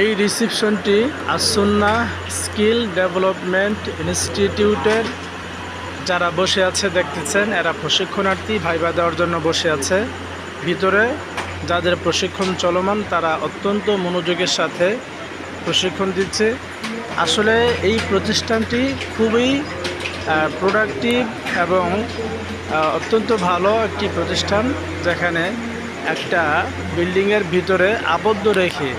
এই রিসিপশনটি আসন্না skill development ইনস্টিটিউটের যারা বসে আছে দেখতেছেন, এরা প্রশিক্ষণার্থী, ভাইবা দেওয়ার জন্য বসে আছে। ভিতরে যাদের প্রশিক্ষণ চলমান, তারা অত্যন্ত মনোযোগের সাথে প্রশিক্ষণ দিচ্ছে। আসলে এই প্রতিষ্ঠানটি খুবই প্রোডাক্টিভ এবং অত্যন্ত ভালো একটি প্রতিষ্ঠান, যেখানে একটা বিল্ডিংয়ের ভিতরে আবদ্ধ রেখে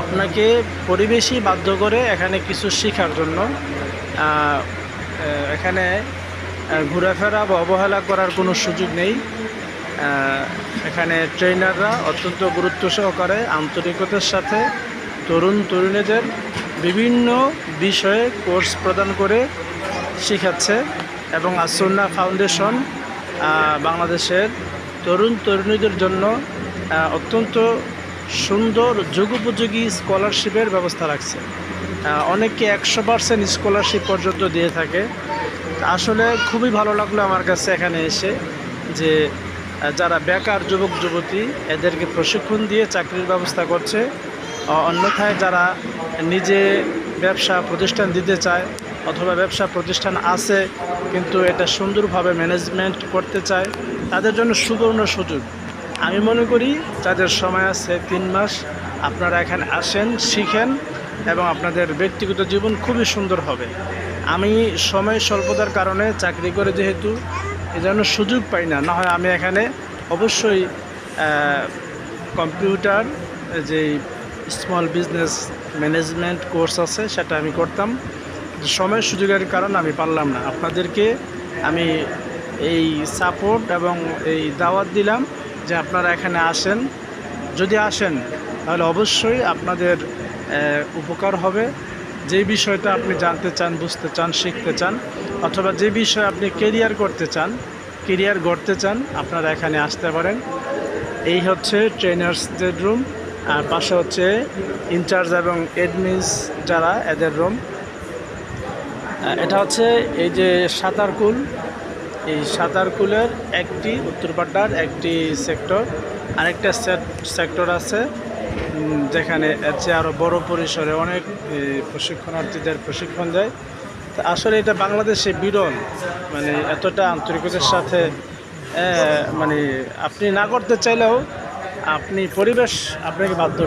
আপনাকে পরিবেশই বাধ্য করে এখানে কিছু শেখার জন্য। এখানে ঘোরাফেরা বা অবহেলা করার কোনো সুযোগ নেই। এখানে ট্রেনাররা অত্যন্ত গুরুত্ব সহকারে আন্তরিকতার সাথে তরুণ তরুণীদের বিভিন্ন বিষয়ে কোর্স প্রদান করে শেখাচ্ছে এবং আসন্না ফাউন্ডেশন বাংলাদেশের তরুণ তরুণীদের জন্য অত্যন্ত সুন্দর যুগোপযোগী স্কলারশিপের ব্যবস্থা রাখছে। অনেকে একশো পার্সেন্ট স্কলারশিপ পর্যন্ত দিয়ে থাকে। আসলে খুবই ভালো লাগল আমার কাছে এখানে এসে যে যারা বেকার যুবক, যুবতী, এদেরকে প্রশিক্ষণ দিয়ে চাকরির ব্যবস্থা করছে। অন্যথায় যারা নিজে ব্যবসা প্রতিষ্ঠান দিতে চায় অথবা ব্যবসা প্রতিষ্ঠান আছে, কিন্তু এটা সুন্দরভাবে ম্যানেজমেন্ট করতে চায়, তাদের জন্য সুবর্ণ সুযোগ। আমি মনে করি যাদের সময় আছে তিন মাস, আপনারা এখানে আসেন, শিখেন এবং আপনাদের ব্যক্তিগত জীবন খুবই সুন্দর হবে। আমি সময় স্বল্পতার কারণে চাকরি করে যেহেতু এজন্য সুযোগ পাই না না হয় আমি এখানে অবশ্যই কম্পিউটার যে স্মল বিজনেস ম্যানেজমেন্ট কোর্স আছে সেটা আমি করতাম। সময় সুযোগের কারণে আমি পারলাম না। আপনাদেরকে আমি এই সাপোর্ট এবং এই দাওয়াত দিলাম। যে আপনারা এখানে আসেন। যদি আসেন, তাহলে অবশ্যই আপনাদের উপকার হবে। যে বিষয়টা আপনি জানতে চান, বুঝতে চান, শিখতে চান, অথবা যে বিষয়ে আপনি কেরিয়ার করতে চান কেরিয়ার গড়তে চান, আপনারা এখানে আসতে পারেন। এই হচ্ছে ট্রেনার্সদের রুম আর পাশে হচ্ছে ইনচার্জ এবং এডমিনস যারা এদের রুম এটা হচ্ছে এই যে সাঁতারকুল এই সাঁতারকুলের একটি উত্তরপাড্ডার একটি সেক্টর, আরেকটা সেক্টর আছে যেখানে এর চেয়ে আরও বড় পরিসরে অনেক প্রশিক্ষণার্থীদের প্রশিক্ষণ দেয়। তা আসলে এটা বাংলাদেশে বিরল মানে এতটা আন্তরিকতার সাথে মানে আপনি না করতে চাইলেও আপনি পরিবেশ আপনাকে বাধ্য